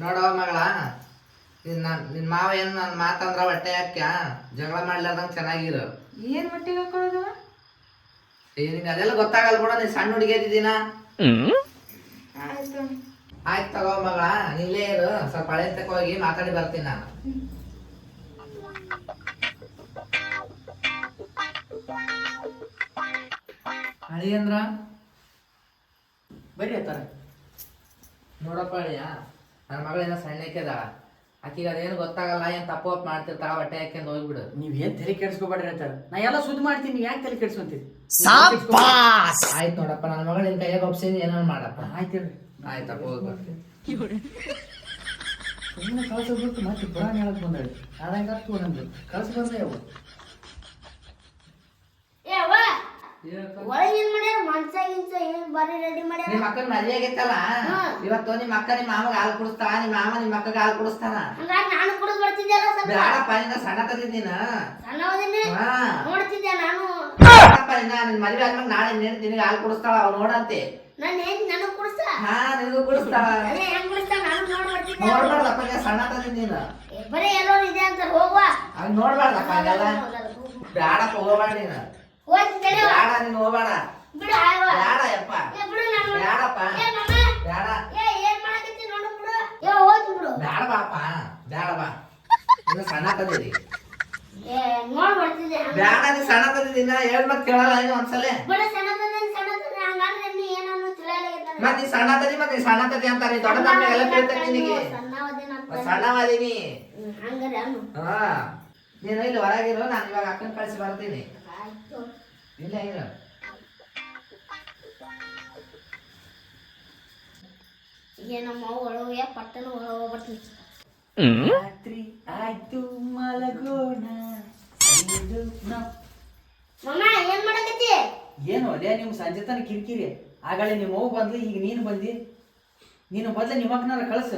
ನೋಡವ ಮಗಳ. ನಿನ್ನ ನಿನ್ನ ಮಾವ ಏನು ನನ್ನ ಮಾತಂದ್ರ ಹೊಟ್ಟೆ ಹಾಕ್ಯ? ಜಗಳ ಮಾಡ್ಲಾರ್ದಂಗೆ ಚೆನ್ನಾಗಿರು. ಏನ್ ಹೊಟ್ಟೆ ಹಾಕೊಳ್ಳೋದು? ಏ ನಿಂಗೆ ಅದೆಲ್ಲ ಗೊತ್ತಾಗಲ್ಲ ಕೂಡ ನೀನು ಸಣ್ಣ ಹುಡುಗಿ ಇದ್ದೀನ ಆಯ್ತು. ಆಯ್ತು ತಗೋ ಮಗಳ ಇಲ್ಲೇ ಇರು. ಸ್ವಲ್ಪ ಹಳೆ ತಕ ಹೋಗಿ ಮಾತಾಡಿ ಬರ್ತೀನಿ ನಾನು. ಹಳಿ ಅಂದ್ರ? ಬರ್ರಿ ಅತ್ತಾರ. ನೋಡಪ್ಪ ಅಳಿಯ ನನ್ನ ಮಗಳೇನೋ ಸಣ್ಣಕ್ಕೆದ ಆಕಿಗೆ ಅದೇನು ಗೊತ್ತಾಗಲ್ಲ ಏನು ತಪ್ಪು ಅಪ್ ಮಾಡ್ತಿರ್ತಾಳ ಹೊಟ್ಟೆ ಹಾಕ್ಯಂದು ಹೋಗ್ಬಿಡು. ನೀವ್ ಏನ್ ತಲೆ ಕೆಡ್ಸ್ಕೊಬೇಡ್ರಿ ಅಂತಾರ? ನಾ ಎಲ್ಲ ಸುದ್ದಿ ಮಾಡ್ತೀನಿ ನೀವ್ ಯಾಕೆ ತಲೆ ಕೆಡ್ಸ್ಕೊಂತೀರಿ? ಆಯ್ತು ನೋಡಪ್ಪ ನನ್ನ ಮಗಳ ಕೈಯಾಗ ಒಪ್ಸಿನಿ ಏನೋ ಮಾಡಪ್ಪ. ಆಯ್ತು ಆಯ್ತಪ್ಪ ಹೋಗ್ಬಾ ಸುಮ್ಮನೆ ಕಳ್ಸ ಬಿಟ್ಟು ಮತ್ತೆ ಪುರಾಣ ಹೇಳಕ್ ಬಂದಾಳಿ. ನಮ್ದು ಕಳ್ಸ ಬಂದೆ ಅವು ಏ ಅವ್ವ ಒಳಗೆ ಏನ್ ಮಾಡ್ಯಾರ ಮಂಚ ಗಿಂಚ ಏನ್ ಬಾರಿ ರೆಡಿ ಮಾಡ್ಯಾರ? ನಿಮ್ಮ ಅಕ್ಕನ ಮದ್ವೆ ಆಗೈತಲ್ಲ? ಇವತ್ತು ನಿಮ್ಮ ಅಕ್ಕ ನಿಮ್ಮ ಮಾಮಗ ಹಾಲು ಕುಡಿಸ್ತಾಳ ನಿಮ್ಮ ಮಾಮ ನಿಮ್ಮ ಅಕ್ಕಗ ಹಾಲು ಕುಡಿಸ್ತಾನ ಹಂಗಾಗಿ ನಾನು ಕುಡಿದು ಬರ್ತಿದ್ದೆಲ್ಲ ಸ್ವಲ್ಪ? ಬೇಡಪ್ಪ ನಿನ್ನ ಸಣ್ಣ ತದಿದ್ದೀನ ಸಣ್ಣವದಿನಿ ಹಾ. ನೋಡ್ತಿದ್ದೆ ನಾನು? ಬೇಡಪ್ಪ ನಿನ್ನ ನಿನ್ ಮದ್ವೆ ಆದ್ಮೇಲೆ ನಾಳೆ ನಿನ್ ನಿನಗೆ ಹಾಲು ಕುಡಿಸ್ತಾಳ ಅವ್ ನೋಡಂತೆ. ನನ್ನ ಹೆಂಗ್ ನನಗ್ ಕುಡಿಸ ಹಾ ನಿನಗೂ ಕುಡಿಸ್ತಾಳ. ಅದೇ ಹೆಂಗ್ ಕುಡಿಸ್ತಾ? ನಾನು ನೋಡ್ ಬರ್ತಿದ್ದೆ ನೋಡ್ಬಾರ್ದಪ್ಪ ನೀನ್ ಸಣ್ಣ ತದಿದ್ದೀನ ಬರೀ ಎಲ್ಲರೂ ಇದೆ ಅಂತ ಹೋಗುವ. ಹಂಗ್ ನೋಡ್ಬಾರ್ದಪ್ಪ ಹಂಗೆಲ್ಲ. ಬೇಡಪ್ಪ ಹೋಗ್ಬೇಡ ನೀನು. ಹೋಗಿ ತಡೆ ಬೇಡ ನೀನು ಹೋಗ್ಬೇಡ. ಬಿಡು ಆಯ್ವ ಬೇಡ ಯಪ್ಪ. ಏ ಬಿಡು ನಾನು ಬೇಡಪ್ಪ. ಏ ಮಮ್ಮ ಬೇಡ. ಏ ಏನ್ ಮಾಡಕತ್ತಿ ನೋಡು ಬಿಡು. ಏ ಹೋಗಿ ಬಿಡು. ಬೇಡ ಬಾಪ ಬೇಡ ಬಾ. ಇನ್ನು ಸಣ್ಣ ಏ ನೋಡ್ ಬರ್ತಿದ್ದೆ ಹಂಗ. ಬೇಡ ನೀ ಸಣ್ಣ ತದಿದ್ದೀನ ಹೇಳ್ ಮತ್ ಕೇಳಲ್ಲ ನೀನು ಒಂದ್ಸಲ. ಬಿಡು ಸಣ್ಣದನ್ನ ಸಣ್ಣದನ್ನ ಹಂಗಂದ್ರೆ ನೀ ಏನನ್ನು ಮತ್ತೆ ಮತ್ ನೀ ಸಣ್ಣ ತದಿ ಮತ್ ನೀ ಸಣ್ಣ ತದಿ ಅಂತಾರೆ. ನೀ ದೊಡ್ಡ ತಮ್ಮಿಗೆಲ್ಲ ಕೇಳ್ತೇನೆ ನಿನಗೆ. ಸಣ್ಣವದಿನ ಅಂತ ಸಣ್ಣವಾದೀನಿ ಹಂಗಾರೆ ಅನ್ನು ಹಾ. ನೀನು ಇಲ್ಲಿ ಹೊರಗಿರು ನಾನು ಇವಾಗ ಅಕ್ಕನ ಕಳಿಸಿ ಬರ್ತೀನಿ. ಇಲ್ಲ ಇಲ್ಲ ಈಗ ನಮ್ಮ ಒಳಗೆ ಪಟ್ಟಣ ಒಳಗೆ ಬರ್ತೀನಿ ರಾತ್ರಿ ಆಯ್ತು ಮಲಗೋಣ ಮಮ್ಮ ಏನ್ ಮಾಡಕತ್ತಿ ಏನು ಅದೇ ನಿಮ್ ಸಂಜೆ ತನಕ ಕಿರಿಕಿರಿ ಆಗಲೇ ನಿಮ್ಮ ಅವ್ವ ಬಂದ್ಲಿ ಈಗ ನೀನು ಬಂದಿ ನೀನು ಬದ್ಲ ನಿಮ್ಮ ಅಕ್ಕನಾರ ಕಳ್ಸ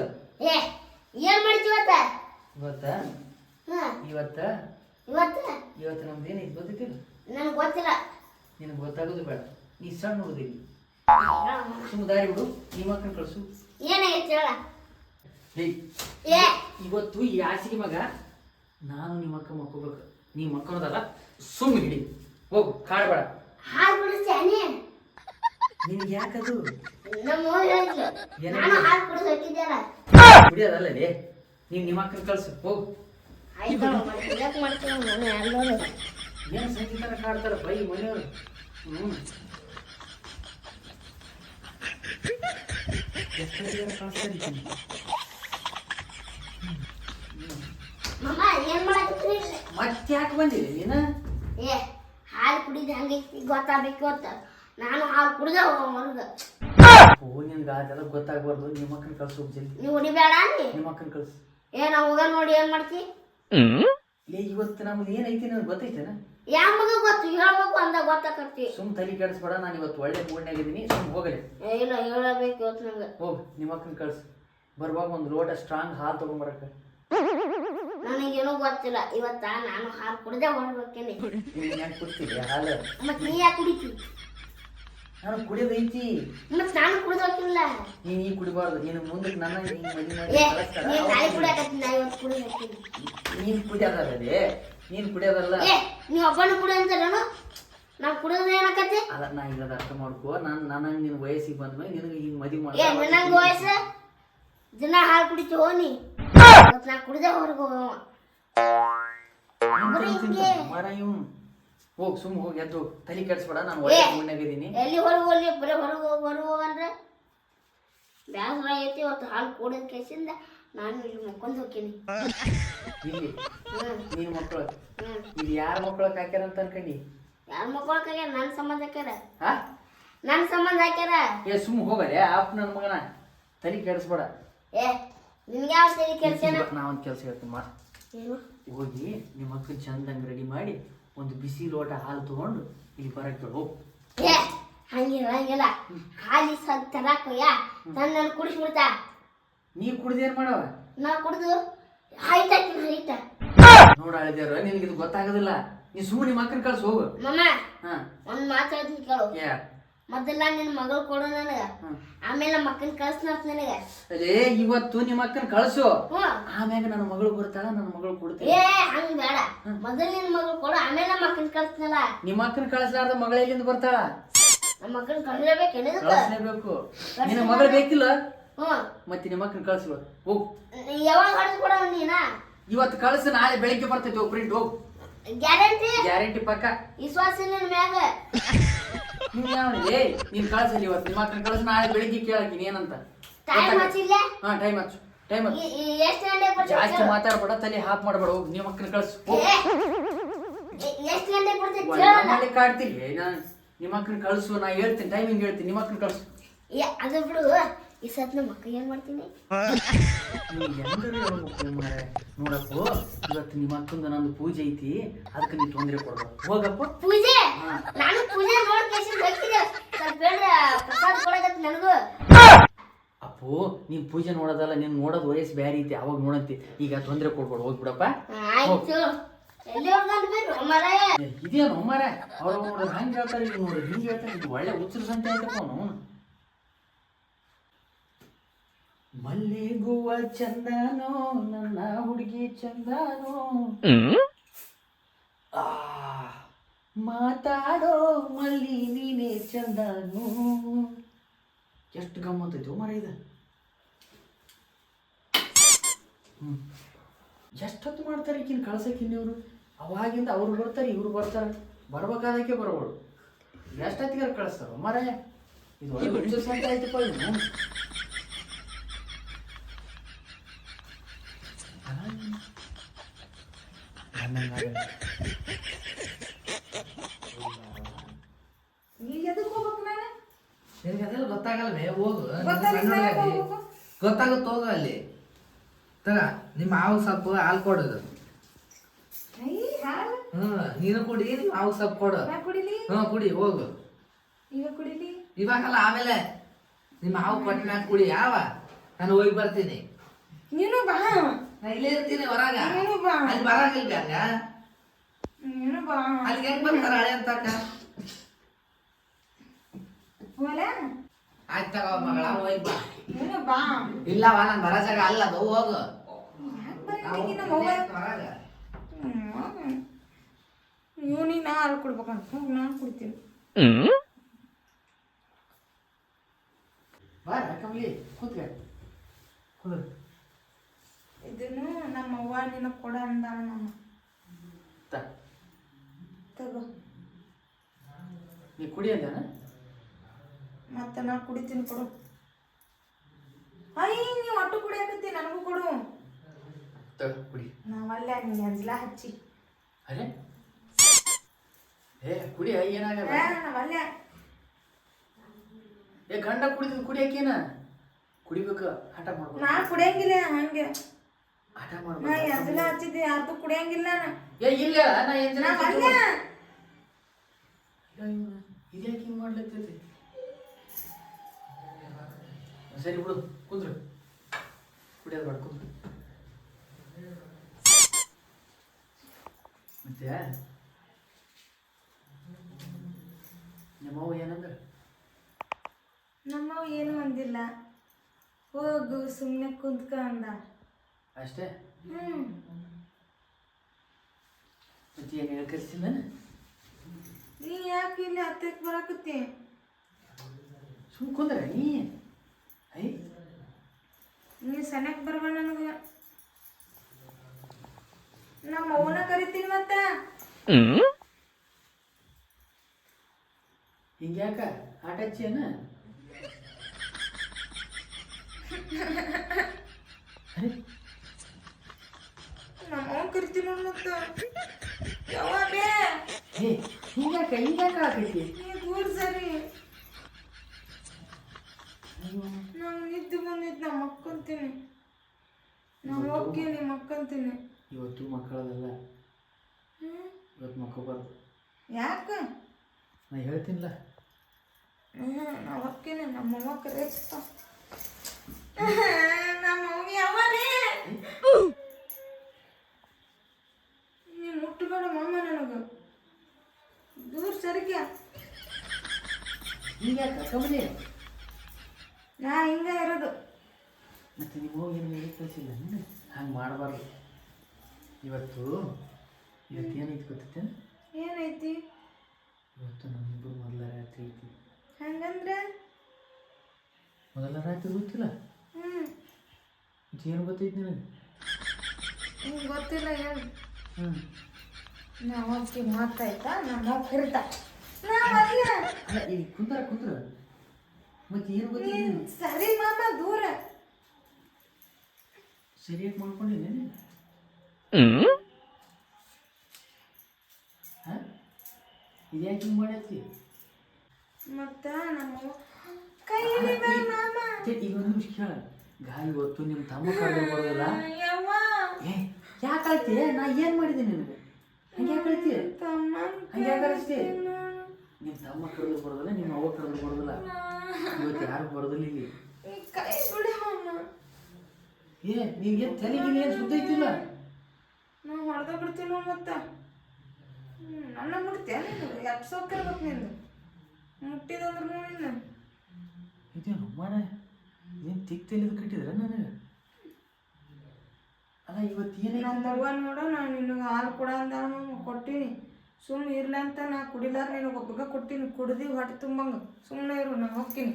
ಏ ಏನ್ ಮಾಡ್ತೀವತ್ತ ಇವತ್ತ ಹಾ ಇವತ್ತ ಇವತ್ತು ಇವತ್ತು ನಮ್ದು ಏನೈತಿ ಗೊತ್ತಿಲ್ಲ ನನಗೆ ಗೊತ್ತಿಲ್ಲ. ನಿನಗೆ ಗೊತ್ತಾಗೋದು ಬೇಡ. ನೀ ಸಣ್ಣ ಹುಡುಗಿ. ಸುಮ್ಮ ದಾರಿ ಬಿಡು. ನಿಮ್ಮ ಅಕ್ಕನ ಕಳ್ಸು. ಏನಾಯ್ತು ಹೇಳ. ಏ ಇವತ್ತು ಈ ಹಾಸಿಗೆ ಮಗ ನಾನು ನಿಮ್ಮ ಅಕ್ಕ ಮಕ್ಕೋಬೇಕು. ನೀ ಮಕ್ಕಳದಲ್ಲ ಸುಮ್ಮ ಹಿಡಿ ಹೋಗು ಕಾಡ್ಬೇಡ ಹಾಲು ಕುಡಿಸ್ತೀನಿ ನಿನ್ಗೆ ಯಾಕದು? ನಮ್ಮ ಏನಂತ? ನಾನು ಹಾಲು ಕುಡಿದು ಹೋಗಿದ್ದೆಲ್ಲ ಕುಡಿಯೋದಲ್ಲ ಲೇ ನೀವು ನಿಮ್ಮ ಅಕ್ಕನ ಕಳ್ಸು. ಹೋಗು. ಆಯ್ತು ಮಾಡ್ತೀನಿ. ನಾನು ಎಲ್ಲರೂ ಏನು ಸಂಜೆ ತನಕ ಕಾಡ್ತಾರ ಬೈ ಮನೆಯವರು? ಹ್ಞೂ ಮಮ್ಮ ಏನ್ ಮಾಡಕತ್ರಿ ಮತ್ತೆ ಯಾಕೆ ಬಂದಿದೆ ನೀನು? ಏ ಹಾಲು ಕುಡಿದ ಹಂಗೈತಿ ಗೊತ್ತಾಗಬೇಕು ಅಂತ. ನಾನು ಹಾಲು ಕುಡ್ದೆ ಹೊರಗ ಓ ನಿನ್ಗೆ ಅದೆಲ್ಲ ಗೊತ್ತಾಗ್ಬಾರ್ದು. ನಿಮ್ಮ ಅಕ್ಕನ ಕಳ್ಸು ಜಲ್ದಿ. ನೀವು ಹೊಡಿಬೇಡ ನಿಮ್ಮ ಅಕ್ಕನ ಕಳ್ಸು. ಏ ನಾವು ಹೋಗ ನೋಡಿ ಏನ್ ಮಾಡ್ತಿ? ಲೇ ಇವತ್ತು ನಮ್ದು ಏನೈತಿ ನನಗೆ ಗೊತ್ತೈತೇನ? ಯಾವ ಮಗ ಗೊತ್ತು? ಹೇಳ್ಬೇಕು ಅಂದ ಗೊತ್ತಾಕತ್ತಿ. ಸುಮ್ ತಲೆ ಕೆಡಿಸ್ಬೇಡ ನಾನು ಇವತ್ತು ಒಳ್ಳೆ ಮೂಡ್ನಾಗಿದ್ದೀನಿ ಸುಮ್ ಹೋಗಲಿ. ಏ, ಇಲ್ಲ ಹೇಳಬೇಕು ಇವತ್ತು ನಂಗೆ. ಹೋಗ್ ನಿಮ್ಮ ಅಕ್ಕನ ಕಳ್ಸು. ಬರುವಾಗ ಒಂದು ಲೋಟ ಸ್ಟ್ರಾಂಗ್ ಹಾಲು ತೊಗೊಂಬರಕ್ಕೆ. ನನಗೇನು ಗೊತ್ತಿಲ್ಲ. ಇವತ್ತ ನಾನು ಹಾಲು ಕುಡ್ದೆ ಹೊರಬೇಕೇನೆ ನೀನು ಯಾಕೆ ಕುಡ್ತೀವಿ ಹಾಲು? ಮತ್ತೆ ನೀ ಯಾಕೆ ಕುಡಿತಿ? ನಾನು ಕುಡಿಯೋದೈತಿ ಮತ್ ನಾನು ಕುಡ್ದೋಕಿಲ್ಲ. ನೀನು ಈ ಕುಡಿಬಾರ್ದು. ನೀನು ಮುಂದಕ್ಕೆ ನನ್ನ ಹಿಂಗ್ ಮದಿ ಮಾಡಿ ಕಳಿಸ್ತಾರ. ನೀನ್ ನಾಳೆ ಕುಡಿಯಾಕತ್ತಿ ನಾ ಇವತ್ತು ಕುಡಿಬೇಕೀನಿ ನೀನ್ ಕುಡಿಯೋದಲ್ಲೇ ನೀನ್ ಕುಡಿಯೋದಲ್ಲ ಏ ನೀ ಒಬ್ಬನ ಕುಡಿ ಅಂತಾರೇನು? ನಾ ಕುಡಿಯೋದು ಏನಕತ್ತಿ? ಅಲ್ಲ ನಾ ಇಲ್ಲದ ಅರ್ಥ ಮಾಡ್ಕೋ. ನಾನು ನನಗೆ ನಿನ್ನ ವಯಸ್ಸಿಗೆ ಬಂದ ಮೇಲೆ ನಿನಗೆ ಹಿಂಗ್ ಮದುವೆ ಏ ನನಗೆ ವಯಸ್ಸು ವಯಸ್ಸ? ದಿನ ಹಾಲು ಕುಡಿತಿ ಹೋನಿ ಇವತ್ತು ನಾ ಕುಡಿದೆ ಹೊರಗೆ. ಹೋಗವ ಬರೀ ಹಿಂಗೆ. ಮರ ಇವ್ ಹೋಗ್ ಸುಮ್ ಹೋಗಿ ಎದ್ದು. ತಲೆ ಕೆಡಿಸ್ಬೇಡ ನಾನು ಒಳ್ಳೆ ಮುನ್ನಾಗಿದ್ದೀನಿ ಎಲ್ಲಿ ಹೊರಗೆ ಹೋಗ್ಲಿ ಬರೀ ಹೊರಗೆ ಹೋಗಿ ಹೊರಗೆ ಹೋಗಂದ್ರೆ ಬ್ಯಾಸರ ಆಗೈತಿ ಇವತ್ತು ಹಾಲು ಕೂಡಿದ ಕೇಸಿಂದ ನಾನು ಇಲ್ಲಿ ಮಕ್ಕೊಂದು ಹೋಗ್ತೀನಿ. ಇಲ್ಲಿ? ನಿನ್ ಮಕ್ಕಳು ಇಲ್ಲಿ ಯಾರ ಮಕ್ಕಳು ಹಾಕ್ಯಾರ ಅಂತ ಅನ್ಕಂಡಿ? ಯಾರ ಮಕ್ಕಳ ನನ್ನ ಸಂಬಂಧ ಹಾಕ್ಯಾರ ಹಾ? ನನ್ನ ಸಂಬಂಧ ಹಾಕ್ಯಾರ ಏ ಸುಮ್ ಹೋಗಲ್ಲ ಆಪ್ ನನ್ನ ಮಗನ. ತಲೆ ಕೆಡಿಸ್ಬೇಡ. ಏ ನಿನ್ಗೆ ಯಾವ ತಲೆ ಕೆಲಸ ನಾ ಒಂದು ಕೆಲಸ ಹೇಳ್ತೀನಿ ಮಾ ಹೋಗಿ ನಿಮ್ಮ ಮಕ್ಕಳು ಚಂದಂಗೆ ರೆಡಿ ಮಾಡಿ ಒಂದು ಬಿಸಿ ಲೋಟ ಹಾಲು ತಗೊಂಡು ಇಲ್ಲಿ ಬರಕ್ಕೆ ಹೋಗು. ಏ ಹಂಗಿಲ್ಲ ಹಾಲಿ ಸ್ವಲ್ಪ ತರಾಕಯ್ಯ. ತಂದು ನಾನು ಕುಡಿಸ್ಬಿಡ್ತಾ. ನೀ ಕುಡ್ದೇನ್ ಮಾಡವ? ನಾ ಕುಡ್ದು ಹಾಯ್ತಾಕಿ ಹರಿತಾ. ನೋಡ ಅಳಿದ್ಯಾರ ನಿನಗೆ ಇದು ಗೊತ್ತಾಗೋದಿಲ್ಲ. ನೀ ಸುಮ್ಮನೆ ಅಕ್ಕನ ಕಳ್ಸಿ ಹೋಗು. ಮಮ್ಮ ಹಾ. ಒಂದ್ ಮಾತಾಡ್ತೀನಿ ಕೇಳು. ಏ. ಮೊದಲ ನಿನ್ನ ಮಗಳು ಕೊಡು ನನಗ. ಆಮೇಲೆ ನಮ್ಮ ಅಕ್ಕನ ಕಳ್ಸ್ನಂತ ನನಗ. ಅದೇ ಇವತ್ತು ನಿಮ್ಮ ಅಕ್ಕನ ಕಳ್ಸು. ಆಮೇಲೆ ಆಮ್ಯಾಗ ನನ್ನ ಮಗಳು ಬರ್ತಾಳ ನನ್ನ ಮಗಳು ಕೊಡ್ತೀನಿ ಏ ಹಂಗ ಬೇಡ. ಮೊದಲು ನಿನ್ನ ಮಗಳು ಕೊಡು ಆಮೇಲೆ ನಮ್ಮ ಅಕ್ಕನ ಕಳ್ಸ್ನಲ್ಲ. ನಿಮ್ಮ ಅಕ್ಕನ ಕಳ್ಸಲಾರ್ದ ಮಗಳ ಎಲ್ಲಿಂದ ಬರ್ತಾಳ? ನಮ್ಮ ಅಕ್ಕನ ಏನದಕ್ಕ ಕಳಿಸ್ಲೇಬೇಕು. ನಿನ್ನ ಮಗಳು ಬೇಕಿಲ್ಲ? ಮತ್ತೆ ನಿಮ್ಮ ಅಕ್ಕನ ಕಳ್ಸು. ಹೋಗ್. ಯಾವಾಗ ಕಳ್ಸ್ಕೊಡ ನೀನ? ಇವತ್ತು ಕಳ್ಸು ನಾಳೆ ಬೆಳಿಗ್ಗೆ ಬರ್ತೈತಿ ಹೋಗ್ ಪ್ರಿಂಟ್ ಹೋಗ್. ಗ್ಯಾರಂಟಿ? ಗ್ಯಾರಂಟಿ ಪಕ್ಕ. ವಿಶ್ವಾಸ ನಿನ್ನ ಮ್ಯಾಗ. ನೀನ್ ಯಾವ ಏ ನೀನ್ ಕಳ್ಸಲಿ ಇವತ್ತು. ನಿಮ್ಮ ಅಕ್ಕನ ಕಳ್ಸ ನಾಳೆ ಬೆಳಿಗ್ಗೆ ಕೇಳಕಿನಿ ಏನಂತ? ಟೈಮ್ ಹಚ್ಚಿಲ್ಲ? ಹಾ ಟೈಮ್ ಹಚ್ಚು. ಟೈಮ್ ಹಚ್ಚು. ಎಷ್ಟು ಗಂಟೆಗೆ ಬರ್ತೀವಿ ಜಾಸ್ತಿ ಮಾತಾಡ್ಬೇಡ ತಲೆ ಹಾಪ್ ಮಾಡ್ಬೇಡ. ಹೋಗಿ ನಿಮ್ಮ ಅಕ್ಕನ ಕಳ್ಸು. ಎಷ್ಟು ಗಂಟೆಗೆ ಬರ್ತೀವಿ ಮಾಡಿ ಕಾಡ್ತೀನಿ ನಾನು ನಿಮ್ಮ ಅಕ್ಕನ ಕಳ್ಸು ನಾ ಹೇಳ್ತೀನಿ. ಟೈಮಿಂಗ್ ಹೇಳ್ತೀನಿ. ನಿಮ್ಮ ಅಕ್ಕನ ಕಳ್ಸು. ಏ ಅದು ಬಿಡು. ಈ ಸತ್ ನಮ್ಮ ಅಕ್ಕ ಏನ್ ಮಾಡ್ತೀನಿ? ನೀನ್ ಹೆಂಗರ ಮಾರ್ರೆ. ನೋಡಪ್ಪು ಇವತ್ತು ನಿಮ್ಮ ಅಕ್ಕಂದ ನಂದು ಪೂಜೆ ಐತಿ. ಅದಕ್ಕೆ ನೀ ತೊಂದರೆ ಕೊಡ್ಬೇಕು ಹೋಗಪ್ಪ. ಪೂಜೆ? ನಾನು ಪೂಜೆ ನೋಡ್ ಕೇಸಿ ಹೋಗ್ತೀನಿ ಸ್ವಲ್ಪ ಹೇಳ್ರ ಪ್ರಸಾದ ಕೊಡಕತ್ತಿ ನನಗೂ ಅಪ್ಪು ನೀನ್ ಪೂಜೆ ನೋಡೋದಲ್ಲ ನೀನ್ ನೋಡೋದು ವಯಸ್ಸು ಬ್ಯಾರಿ ಐತಿ ಅವಾಗ ನೋಡಂತಿ. ಈಗ ತೊಂದರೆ ಕೊಡ್ಬೇಡ ಹೋಗ್ಬಿಡಪ್ಪ. ಇದೇನು ಮಾರ ಅವ್ರ ನೋಡೋದು ಹಂಗೆ ಹೇಳ್ತಾರೆ ಈಗ ನೋಡ್ರಿ ಹಿಂಗೆ ಹೇಳ್ತಾರೆ ಇದು ಒಳ್ಳೆ ಉತ್ತರ ಸಂತೆ ಆಯ್ತಪ್ಪ ಅವನು. ಮಲ್ಲಿಗುವ ಚಂದನೋ ನನ್ನ ಹುಡುಗಿ ಚಂದನೋ. ಆ ಮಾತಾಡೋ ಮಲ್ಲಿ ನೀನೇ ಚಂದನು. ಎಷ್ಟು ಗಮ್ಮತ್ತೈತಿ ಮರ ಇದು. ಹ್ಮ್. ಎಷ್ಟೊತ್ತು ಮಾಡ್ತಾರೆ ಈಗಿನ ಕಳ್ಸಕ್ಕಿನ್ನ ಇವರು? ಅವಾಗಿಂದ ಅವ್ರು ಬರ್ತಾರೆ ಇವ್ರು ಬರ್ತಾರೆ. ಬರ್ಬೇಕಾದಕ್ಕೆ ಬರಬಹುದು ಎಷ್ಟೊತ್ತಿಗೆ ಕಳಿಸ್ತಾರ? ಮರ ಇದು ಆಯ್ತಪ್ಪ ಇವ್ನು ಈಗ ಎದಕ್ ಹೋಗ್ಬೇಕು ನಾನು? ನಿನಗೆ ಅದೆಲ್ಲ ಅದಿ. ಹೋಗು. ಗೊತ್ತಾಗುತ್ತೆ ಹೋಗು ಅಲ್ಲಿ. ತಗ ನಿಮ್ಮ ಮಾವು ಸ್ವಲ್ಪ ಹಾಲು ಕೊಡೋದು. ಹ್ಮ್ ನೀನು ಕುಡಿ ನಿಮ್ಮ ಮಾವು ಸ್ವಲ್ಪ ಕೊಡು. ಹ್ಞೂ ಕುಡಿ ಹೋಗು. ಇವಾಗಲ್ಲ ಆಮೇಲೆ ನಿಮ್ಮ ಮಾವು ಕೊಟ್ಟ ಮ್ಯಾಗ ಕುಡಿ ಯಾವ? ನಾನು ಹೋಗಿ ಬರ್ತೀನಿ. ನೀನು ಬಾ. ನಾ ಇಲ್ಲೇ ಇರ್ತೀನಿ ಹೊರಗ. ನೀನು ಬಾ. ಅಲ್ಲಿ ಬರಂಗಿಲ್ಲ ನೀನು ಬಾ. ಅಲ್ಲಿ ಹೆಂಗ್ ಬರ್ತಾರ ಹಳೆ ಹೋಲ ಆಯ್ತು ತಗೋ ಮಗಳ ಹೋಗಿ ಬಾ. ನೀನು ಬಾ. ಇಲ್ಲವ ನಾನು ಬರೋ ಜಾಗ ಅಲ್ಲ ಅದು ಹೋಗು. ಮಗ ಹೊರಗ ಇವನಿಗೆ ನಾ ಹಾಲು ಕೊಡ್ಬೇಕಂತ. ನಾನು ಕುಡ್ತೀನಿ. ಇದನ್ನು ನಮ್ಮ ಅವ್ವ ನಿನ್ನ ಕೊಡ ಅಂದಾಳ ನಮ್ಮ ತ. ತಗೋ. ನೀ ಕುಡಿ ಅಂದಾನ? ಮತ್ತೆ ನಾ ಕುಡಿತೀನಿ ಕೊಡು. ಅಯ್ಯ ನೀವು ಒಟ್ಟು ಕುಡಿಯಾಕತ್ತಿ ನನಗೂ ಕೊಡು. ತಗ ಕುಡಿ. ನಾವಲ್ಲ ನೀನು ಅಂಜ್ಲಾ ಹಚ್ಚಿ. ಅರೆ? ಏ ಕುಡಿ ಏನಾಗಲ್ಲ ನಾವಲ್ಲ ಏ ಗಂಡ ಕುಡಿದ್ ಕುಡಿಯಾಕೇನ ಕುಡಿಬೇಕು ಹಠ ಮಾಡ್ಬೇಕು. ನಾ ಕುಡಿಯಂಗಿಲ್ಲ ಹಂಗೆ. ಹಠ ನಾ ಮಾಡ್ಬೇಕು ಅಂಜ್ಲಾ ಹಚ್ಚಿದ್ದೆ ಯಾರ್ದು ಕುಡಿಯಂಗಿಲ್ಲ ನಾ. ಏ ಇಲ್ಲ ನಾ ಜನ ನಾವಲ್ಲ ಇದ್ಯಾಕೆ ಹಿಂಗೆ ಮಾಡ್ಲತ್ತೈತಿ ಸರಿ ಬಿಡು ಕುಂದ್ರು ಕುಡಿಯೋದು ಬೇಡ ಮತ್ತೆ ನಮ್ಮವ್ವ ಏನಂದ್ರೆ? ನಮ್ಮವ್ ಏನು ಅಂದಿಲ್ಲ. ಹೋಗು ಸುಮ್ಮನೆ ಕುಂತ್ಕ ಅಂದ. ಅಷ್ಟೇ? ಹ್ಞೂ ಮತ್ತೆ ಏನು ಹೇಳ್ಕರ್ಸಿನ ನೀ ಯಾಕೆ ಇಲ್ಲಿ ಹತ್ತಕ್ಕೆ ಬರಾಕತ್ತಿ? ಸುಮ್ ಕುಂದ್ರ ನೀ ಐ ನೀ ಸಣ್ಣಕ್ಕೆ ಬರ್ಬೇಡ ನನಗೆ ನಮ್ಮ ಅವನ ಕರಿತೀನಿ ಮತ್ತ ಹಿಂಗ್ಯಾಕ? ಆಟ ಹಚ್ಚಿಯನ? ನಮ್ಮ ಕರಿತೀನಿ ನೋಡ್ ಮತ್ತ. ಯವ್ವ ಬೇ. ಏ ಹಿಂಗ್ಯಾಕ ಹಿಂಗ್ಯಾಕ ಆಕೈತಿ? ನೀ ದೂರ ಸರಿ. ನಾನು ನಿದ್ದೆ ಬಂದಿದ್ದು ನಾ ಮಕ್ಕಂತೀನಿ. ನಾ ಹೋಗ್ತೀನಿ ಮಕ್ಕಂತೀನಿ. ಇವತ್ತು ಮಕ್ಕಳದಲ್ಲ. ಹ್ಮ್. ಇವತ್ತು ಮಕ್ಕೋಬಾರ್ದು ಯಾಕೆ? ನಾ ಹೇಳ್ತೀನಿಲ್ಲ ಹ್ಞೂ ನಾ ಹೋಗ್ತೀನಿ ನಮ್ಮ ಅವ್ವ ಕರೆಸ್ತ ನಮ್ಮ ಅವ್ವ ಯಾವನೇ ನೀ ಮುಟ್ಟಬೇಡ ಮಮ್ಮ ನನಗೆ. ದೂರ ಸರಿಗ್ಯ? ಈಗ ಕಮ್ಮಿ ನಾ ಹಿಂಗೆ ಇರೋದು. ಮತ್ತೆ ನೀವು ಹೋಗಿ ಏನು ಕಳಿಸಿಲ್ಲ ನೀನು? ಹಂಗೆ ಮಾಡಬಾರ್ದು. ಇವತ್ತು ಇವತ್ತು ಏನೈತಿ ಗೊತ್ತೈತೆ? ಏನೈತಿ? ಇವತ್ತು ನಮ್ಮಿಬ್ಬರು ಮೊದಲ ರಾತ್ರಿ ಐತಿ. ಹಂಗಂದ್ರೆ? ಮೊದಲ ರಾತ್ರಿ ಗೊತ್ತಿಲ್ಲ? ಹ್ಮ್. ಇದು ಏನು ಗೊತ್ತೈತಿ ನಿನಗೆ? ನಿಂಗೆ ಗೊತ್ತಿಲ್ಲ ಹೇಳಿ. ಹ್ಞೂ ನಾವು ಅಕ್ಕಿ ಮಾತಾಯ್ತಾ? ನಮ್ಮ ಕರಿತ? ಈಗ ಕುಂದ್ರ ಕುಂದ್ರ. ಮತ್ತೆ ಏನು ಗೊತ್ತಿಲ್ಲ? ಸರಿ ಮಾಮ ದೂರ. ಸರಿಯಾಗಿ ಮಾಡ್ಕೊಂಡಿಲ್ಲ ಇದ್ಯಾಕೆ ಹಿಂಗೆ ಮಾಡೈತಿ ಮತ್ತ ನಮ್ಮ ಕೈ ಮಾಮ. ಈಗ ಒಂದು ನಿಮಿಷ ಕೇಳ. ಗಾಳಿ ಹೊತ್ತು ನಿಮ್ಮ ತಮ್ಮ ಕರೆದು ಬರೋದಿಲ್ಲ? ಯವ್ವ. ಏ ಯಾಕೆ ಅಳ್ತಿ? ನಾ ಏನು ಮಾಡಿದೆ ನಿನಗೆ? ಹಂಗೆ ಯಾಕೆ ಅಳ್ತಿ? ತಮ್ಮ ಹಂಗೆ ಯಾಕೆ ಅಳಿಸ್ತಿ ನಾನು ನಿಮ್ಮ ತಮ್ಮ ಕರೆದು ಬರೋದಿಲ್ಲ ನಿಮ್ಮ ಅವ್ವ ಕರೆದು ಬರೋದಿಲ್ಲ? ಇವತ್ತು ಯಾರು ಬರೋದಿಲ್ಲ ಇಲ್ಲಿ? ಕೈ ಬಿಡು ಮಾಮ. ಏ ಏನು ಸುದ್ದಿ ಐತಿಲ್ಲ? ನಾ ಹೊಡೆದ ಬಿಡ್ತೀನೋ ಮತ್ತ. ಹ್ಮ್, ನನ್ನ ಮುಟ್ತೀಯ ನೀನು? ಎಷ್ಟು ಸೌಕರ್ಬೇಕು ನಿಂದು. ಮುಟ್ಟಿದಂದ್ರೆ ನೋಡಿನ ಇದೇನು ಮಾಡ ಏನು ತಿಕ್ ತೆಲಿದು ಕಟ್ಟಿದ್ರೆ ನನಗೆ? ಅಲ್ಲ ಇವತ್ತು ಏನೇ ನಮ್ಮ ಅವ್ವ ನೋಡು ನಾನು ನಿನಗೆ ಹಾಲು ಕೊಡ ಅಂದ ಕೊಟ್ಟಿನಿ. ಸುಮ್ಮನೆ ಇರಲಿ ಅಂತ ನಾ ಕುಡಿಲಾರ ನಿನಗೆ ಒಬ್ಬಗ ಕೊಟ್ಟಿನಿ ಕುಡ್ದು ಹೊಟ್ಟೆ ತುಂಬಂಗ. ಸುಮ್ಮನೆ ಇರು ನಾನು ಹೋಗ್ತೀನಿ.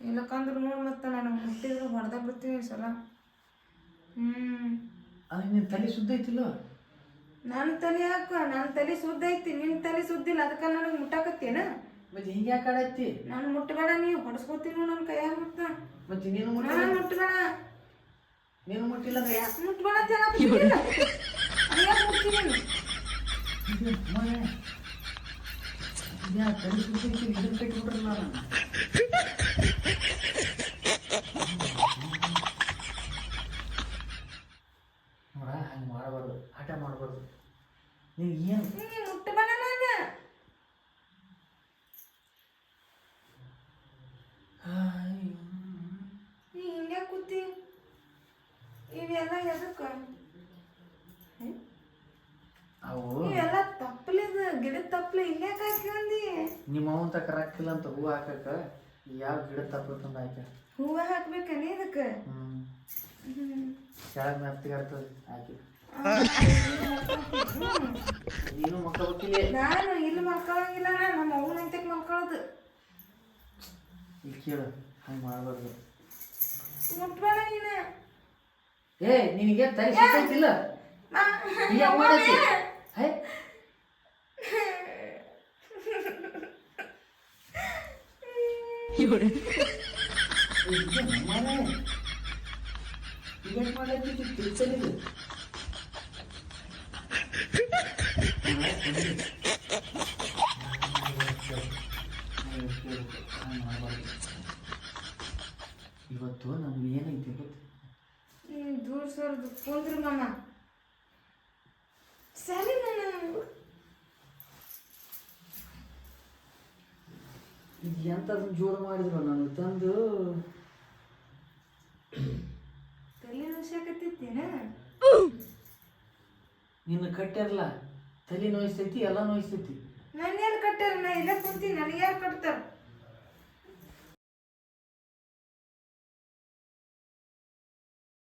ಇಲ್ಲಕ್ಕಂದ್ರೆ ನೋಡು ಮತ್ತೆ ನಾನು ಮುಟ್ಟಿದ್ರೆ ಹೊಡೆದ ಬಿಡ್ತೀನಿ ಸಲ. ಹ್ಞೂ ಅದೇ ನಿನ್ನ ತಲೆ ಸುದ್ದ ಐತಿಲ್ಲ? ನನ್ನ ತಲೆ ಹಾಕ ನನ್ನ ತಲೆ ಸುದ್ದ ಐತಿ ನಿನ್ನ ತಲೆ ಸುದ್ದಿಲ್ಲ ಅದಕ್ಕೆ ನನಗೆ ಮುಟ್ಟಾಕತ್ತೇನ? ಮತ್ತೆ ಹಿಂಗೆ ಯಾಕೆ ಆಡತ್ತಿ? ನಾನು ಮುಟ್ಟಬೇಡ ನೀ ಹೊಡೆಸ್ಕೊತೀನಿ ನನ್ನ ಕೈಯಾಗ ಮುಟ್ಟ. ಮತ್ತೆ ನೀನು ಮುಟ್ಟ ನಾನು ಮುಟ್ಟಬೇಡ ನೀನು ಮುಟ್ಟಿಲ್ಲ ಅಂದ್ರೆ ಯಾಕೆ ಮುಟ್ಟಬೇಡ ಅಂತ ಹೇಳಕತ್ತಿಲ್ಲ ಅದ್ಯಾಕ್ ಮುಟ್ತೀನಿ. ಯಾ ತಲೆ ಸುದ್ದಿ ಇದನ್ನ ಕಟ್ಟಿಬಿಟ್ರಲ್ಲ ನಾನು. ನೋಡ ಹಂಗೆ ಮಾಡಬಾರ್ದು ಆಟ ಮಾಡಬಾರ್ದು. ನೀವು ಏನು ಹಿಂಗೆ ಕೂತಿ? ಇವೆಲ್ಲ ಎದಕ್ಕೆ? ಅವು ಇವೆಲ್ಲ ತಪ್ಪಲಿದ ಗಿಡದ ತಪ್ಪಲೆ ಇಲ್ಲೇ ಹಾಕೊಂಡಿ ನಿಮ್ಮ ಅವನ್ ತಕ ರಕ್ಕಿಲ್ಲ ಅಂತ ಹೂವು ಹಾಕಕ್ಕ ಯಾವ ಗಿಡ ತಪ್ಪತ್ತಂದ ಹಾಕ ಹೂವ ಹಾಕ್ಬೇಕನ ಇದಕ್ಕೆ? ಹ್ಮ್. ಕೆಳಗೆ ಮೆತ್ತಗೆ ಆಗ್ತದೆ ಹಾಕಿ ನೀನು ಮಕ್ಕ ಗೊತ್ತಿಲ್ಲ ನಾನು ಇಲ್ಲಿ ಮಕ್ಕಳಂಗಿಲ್ಲ ನಾನು ನಮ್ಮ ಅವ್ವನ ಅಂತ ಮಕ್ಕಳದು ಇಲ್ಲಿ ಕೇಳು ಹಂಗೆ ಮಾಡಬಾರ್ದು. ಮುಟ್ಬೇಡ ನೀನು. ಏ ನಿನಗೆ ತಲೆ ಸುತ್ತೈತಿಲ್ಲ ಮಾ- ಈಗ ಮಾಡೈತಿ ಹೇ? ಈಗ ಮಾಡೈತಿ ತಿಳ್ಸಲಿಲ್ಲ ಇವತ್ತು ನಮ್ಗೆ ಏನೈತಿ ಗೊತ್ತು? ದೂರ ಸರ್ದು ಕುಂದ್ರ ಮನ ಸರಿ ನಾನು ಇದು ಎಂಥದನ್ನ ಜೋರು ಮಾಡಿದ್ರು ನಾನು ತಂದು ತಲೆ ನುಸಾಕತ್ತಿತ್ತೇನ ನಿನ್ನ ಕಟ್ಟಿರಲ್ಲ ತಲೆ ನೋಯಿಸ್ತೈತಿ ಎಲ್ಲ ನೋಯಿಸ್ತೈತಿ ನಾನು ಕಟ್ಟಾರ ನಾ ಇಲ್ಲೇ ಕುಂತೀನಿ. ನನಗೆ ಯಾರು ಕಟ್ತಾರ?